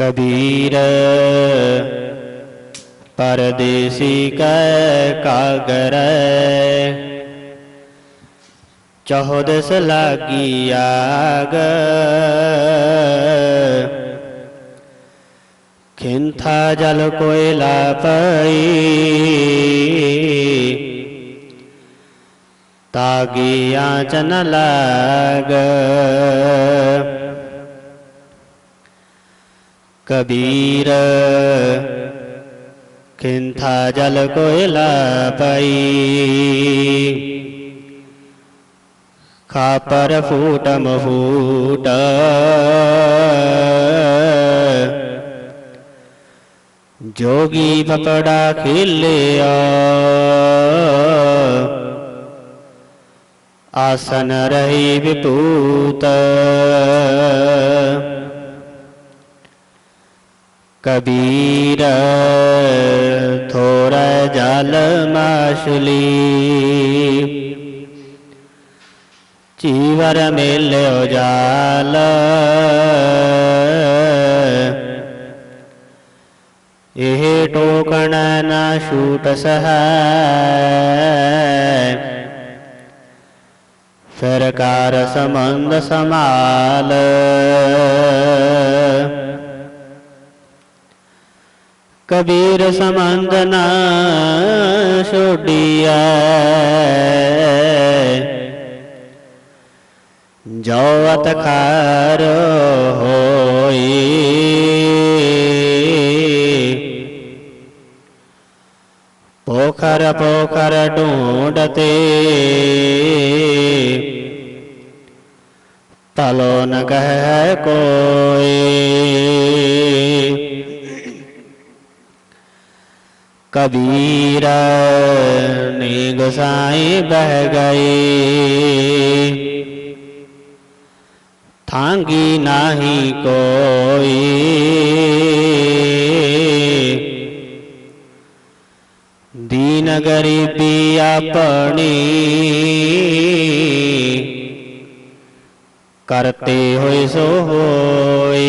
कबीर। परदेसी कै कागर चौदस लागी आग। खिंथा जल कोयला पई तागी आचन लाग। कबीर खिंथा जल कोयला पई खापर फूट मफूट जोगी पपड़ा खिलिया आसन रही विपूत कबीर थोड़ा जाल माशुली। चीवर मिलो जाल यह टोकण न शूटस सरकार संबंध संभाल ਕਬੀਰ ਸਮੰਦ ਨਾ ਛੋਡੀਐ। ਜੋ ਅਤਕਾਰ ਹੋਈ। ਪੋਖਰ ਪੋਖਰ ਢੂੰਡਤੇ ਤਲੋ ਨ ਕਹੈ ਕੋਈ। कबीर नी गुसाई बह गए। थांगी नाही कोई। दीन गरीबी अपनी करते हुए सो होए।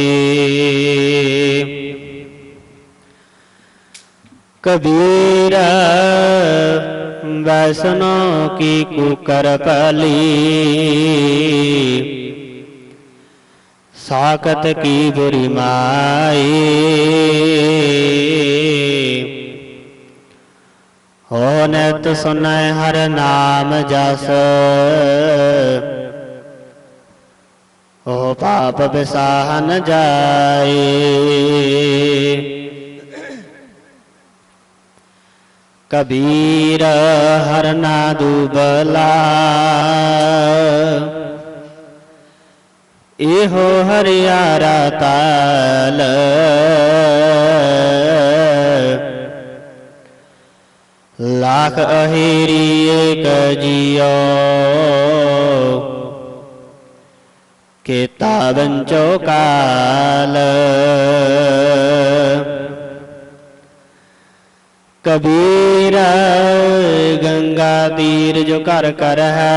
कबीर वैष्णो की कुकर पली साकत की बुरी माई हो नत सुनय हर नाम जस हो पाप बिसाहन जाए कबीर हर ना दुबला एहो हरियारा ताल लाख अहिरी एक जियो केता बंचो काल कबीर गंगा तीर जो कर कर है।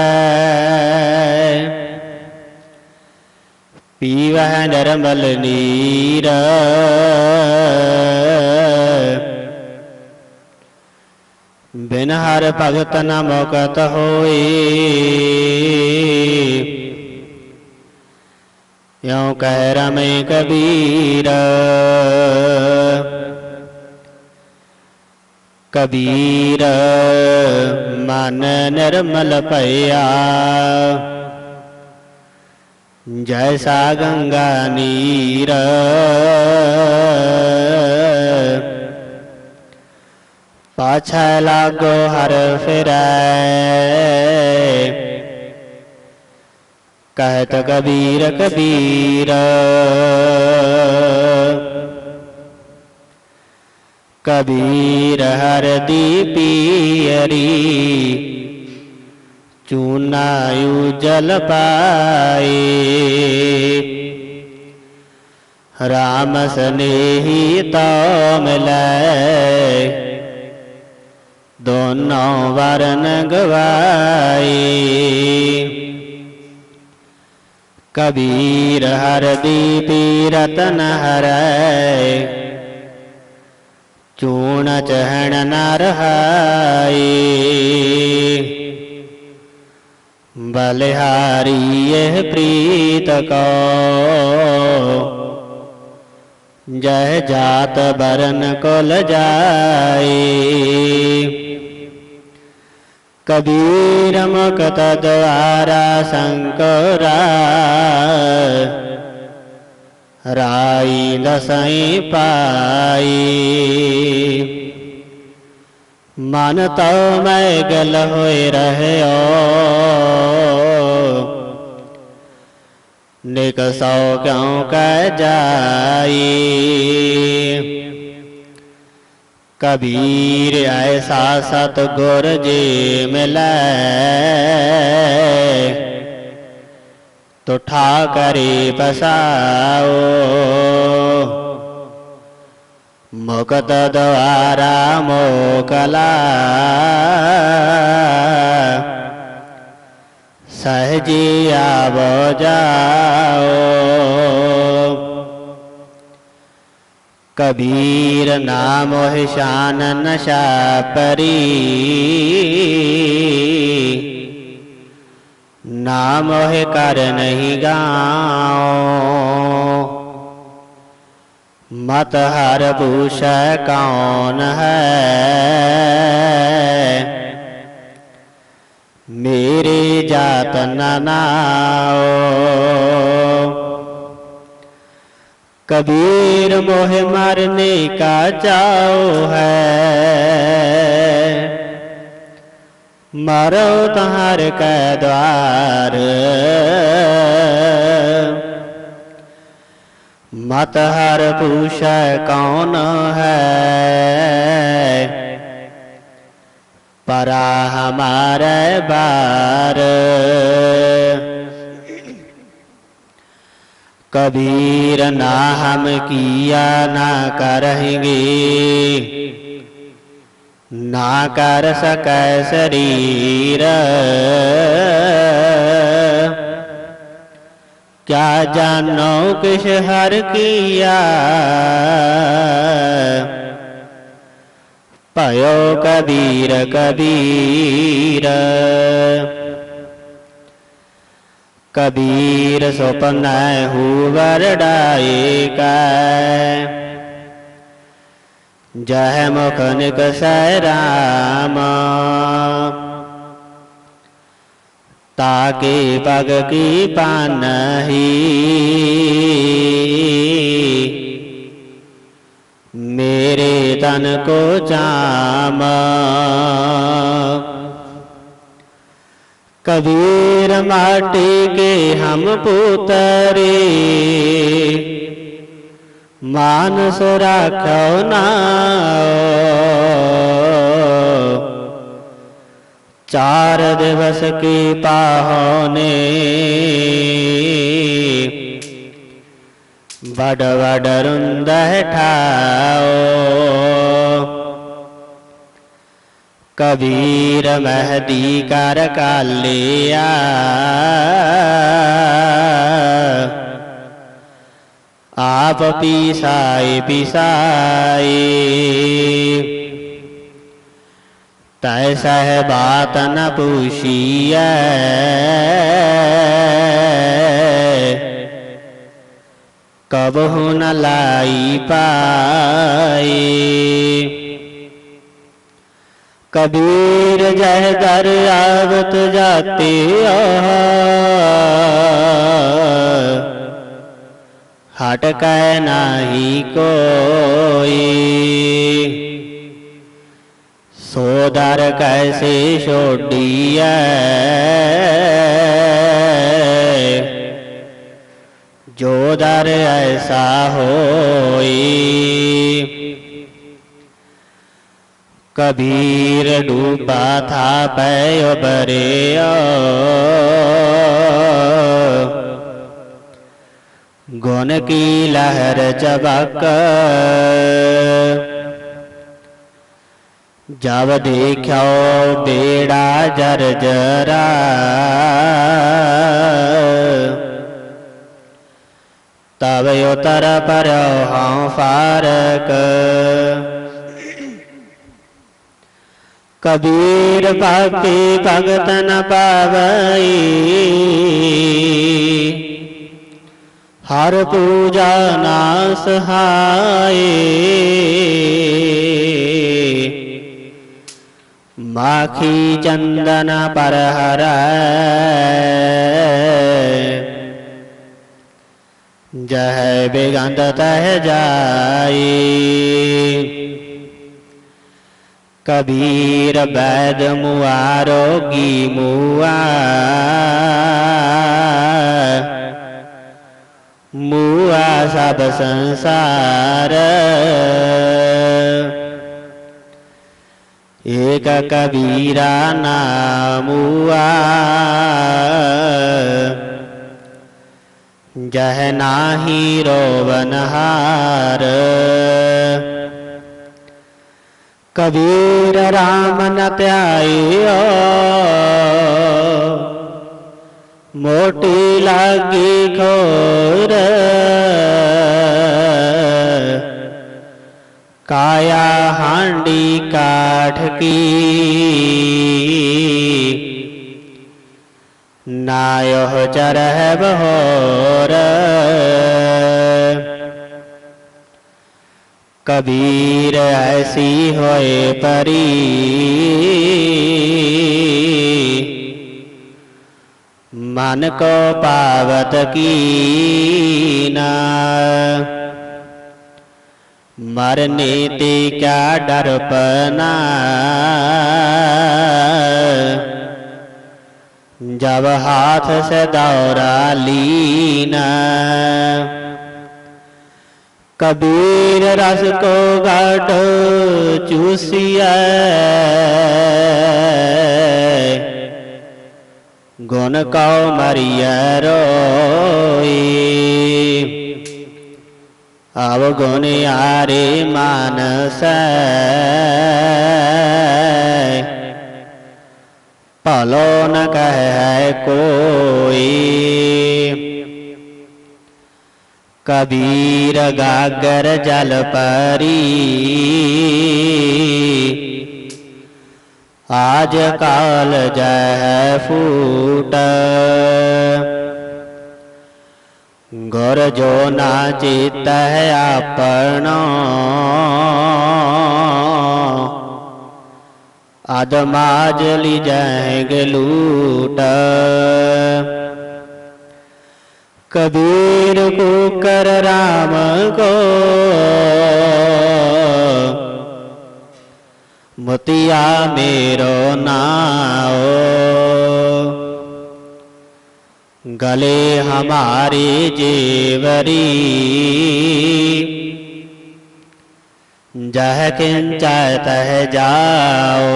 पीवह निर्मल नीर। बिन हर भगत न मुकत यो कह रमे कबीर। कबीर मन निर्मल भया जैसा गंगा नीर पाछा लागो हर फिर कहत कबीर कबीर कबीर हर दीपियरी चूनायु जल पाए। राम स्नेही तो मिलै। दोनों वरन गवाए। कबीर हर दीपी रतन हर चूण चहण न रहाई। बलिहारी यह प्रीत को। जय जात बरन कुल जाए कबीर मुक्त द्वारा शंकरा राई दसई पाई। मन तो मैं गल हो रहे निक सौ क्यों कह जाई? कबीर ऐसा सतगुर जी मिले तो ठाकरे बसाओ मुकत द्वारा मोकला सहजिया बजाओ कबीर नाम शान नशा परी नाम है कर नहीं गाओ मत हर भूष कौन है? मेरे जात नाओ। कबीर मोह मरने का चाओ है। मारो तहार का द्वार। मत हर पूछ कौन है? परा हमारे बार। कबीर ना हम किया ना करेंगे। ना कर सके शरीर क्या जानो किस हर किया पयो कबीर कबीर कबीर स्वप्न हुवर का जय मुख निक राम। ताके पग की पान ही मेरे तन को चाम। कबीर माटी के हम पुतरे। मानस राखो ना चार दिवस की पाहोने। बड़ बड़ रुंद ठाओ कबीर महदी कर कालिया आप पिसाए पिसाए तैसा बात न कब हो न लाई पाए कबीर जह दर आवत जाते हट कै नाही कोई। सोदर कैसे छोड़िया जो दर ऐसा होई। कबीर डूबा था पय बरे गुण की लहर चबक। जब देखो बेड़ा जर्जरा तब उतर पर हाँ फारक। कबीर भक्ति भगतन पावई। हर पूजा नास हाय माखी चंदन पर हर जह बेगंध तह जाए। कबीर वैद मुआरोगी मुआ। मुआ सब संसार। एक कबीरा नामुआ जह नाही रोवनहार कबीर राम न प्यायो। मोटी लागे घोर। काया हांडी काठ की। नाय चर है बहोर। कबीर ऐसी होए परी। मन को पावत कीना। मरने ते क्या डरपना जब हाथ से दौरा लीना। कबीर रस को गढ़ चूसिया। गुण कौ मरिय रोई। अवगुण यारे मानस पलो न कह है कोई। कबीर गागर जल परी। आज काल जय फूट। गुर जो नाचित है अपन आदमाज ली जाएँगे लूट। कबीर को कर राम को। मोतिया मेरो नाओ। गले हमारी जेवरी। जह किंचय तह जाओ।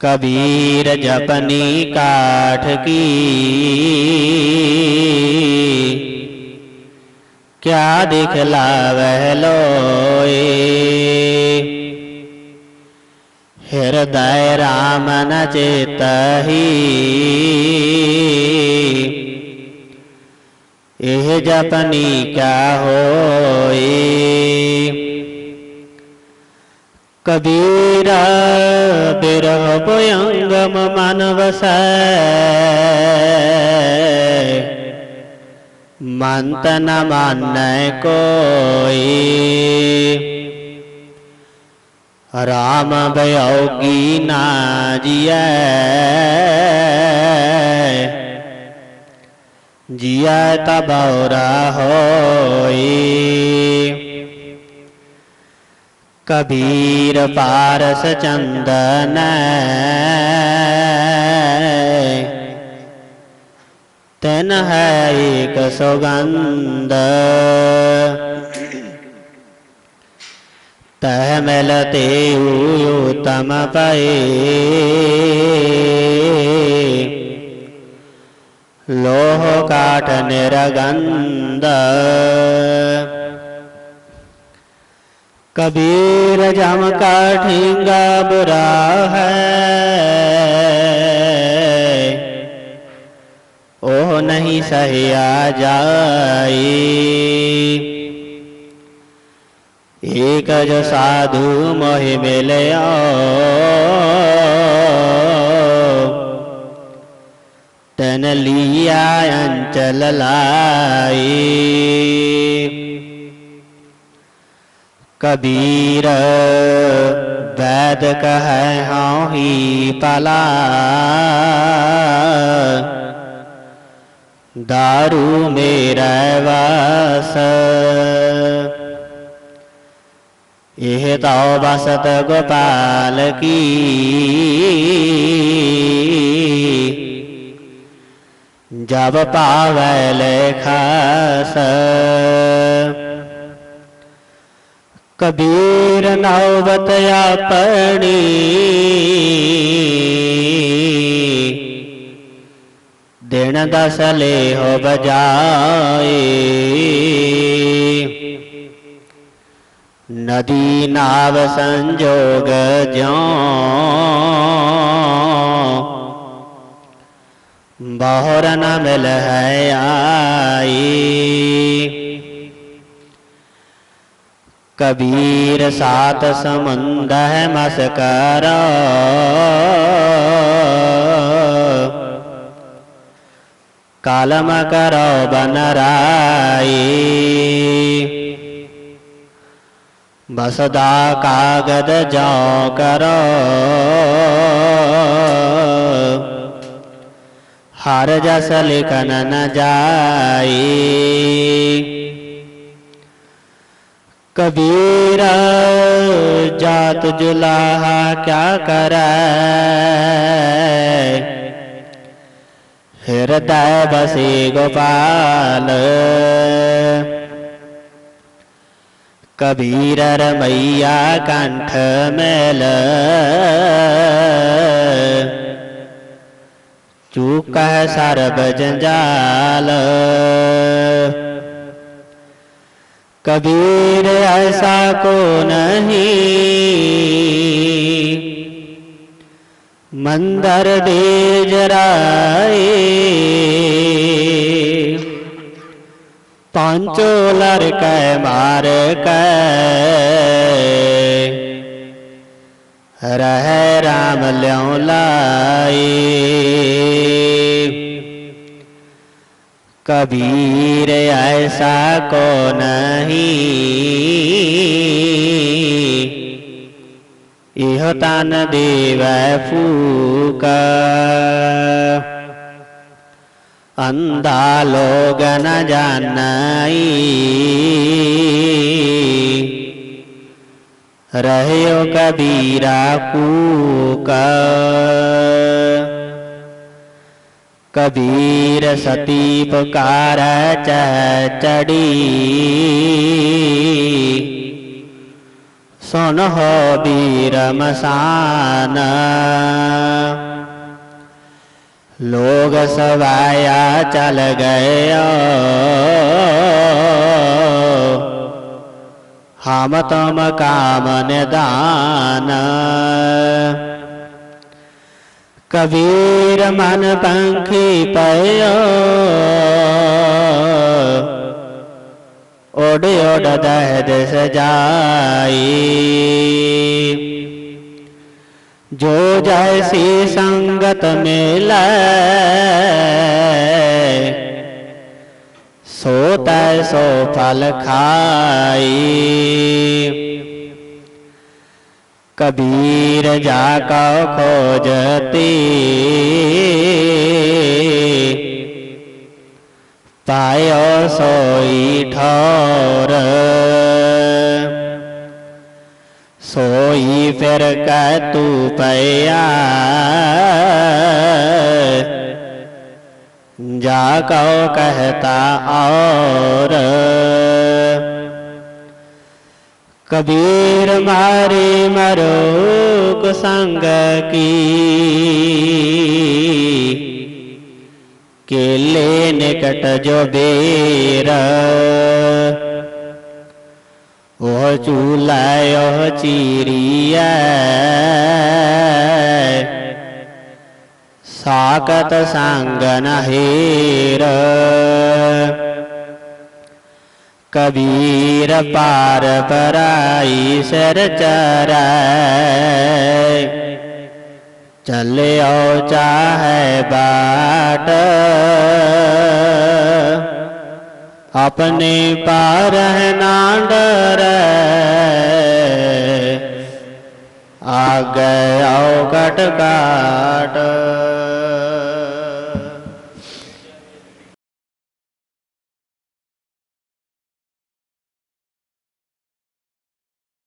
कबीर जपनी काठ की। क्या दिखलावह लोए हृदय राम न चेतही एह जपनी क्या होए कबीरा बिरह भयंगम मन वसै। मंत न मान कोई। राम भयोगी ना जिया। जिया तबौरा होई। कबीर पारस चंदन। तेन है एक सुगंध। तह मिलते उत्तम पए लोह काठ निरगंध। कबीर जम का ठींगा बुरा है। नहीं सहिया जाई। एक जो साधु मोहि मिलयो तन लिया अंचल लाई। कबीर वैद कह हाँ ही पला। दारू मेरा वास। यह तो बसत गोपाल की। जब पावल खास। कबीर नौबत अपनी। दिन दस ले हो बजाए। नदी नाव संजोग ज्यो। बहुर न मिल है आई। कबीर सात समुंद है मस्कर। कालम करो बनराई। बसदा कागद जाओ करो। हर जस लिखन न जाई। कबीर जात जुलाहा क्या करे हृदय बसी गोपाल। कबीर मैया कंठ मेल। चूक सरब जंजाल। कबीर ऐसा को नहीं। मंदर दे जराए। पांचो लड़क मार रह राम ल्यों लाई कबीर ऐसा को नहीं। इह तन देव फूक। अंधा लोग न जानई। रहो कबीरा कूक कबीर सती पुकार चह चढ़ी। सुन हो बीर मसान लोग सवाया चल गए हम तुम काम निदान कबीर मन पंखी पयो। ओड ओड दहद सजाई। जो जैसी संगत मिल सोत सो फल खाई। कबीर जाको खोजती पायो सोई ठोर। सोई फिर कह तू पया। जा जाको कहता और। कबीर मारे मरो संग की। केले निकट जो बेरा। ओह चूला चीरिया। साकत सांगन हेर। कबीर पार पराई सर चरा ਚੱਲਿਓ ਚਾਹੇ ਬਾਟ। ਆਪਣੇ ਪਾਰ ਨਾ ਡਰੈ। ਆਗੇ ਆਓ ਕਟ ਕਾਟ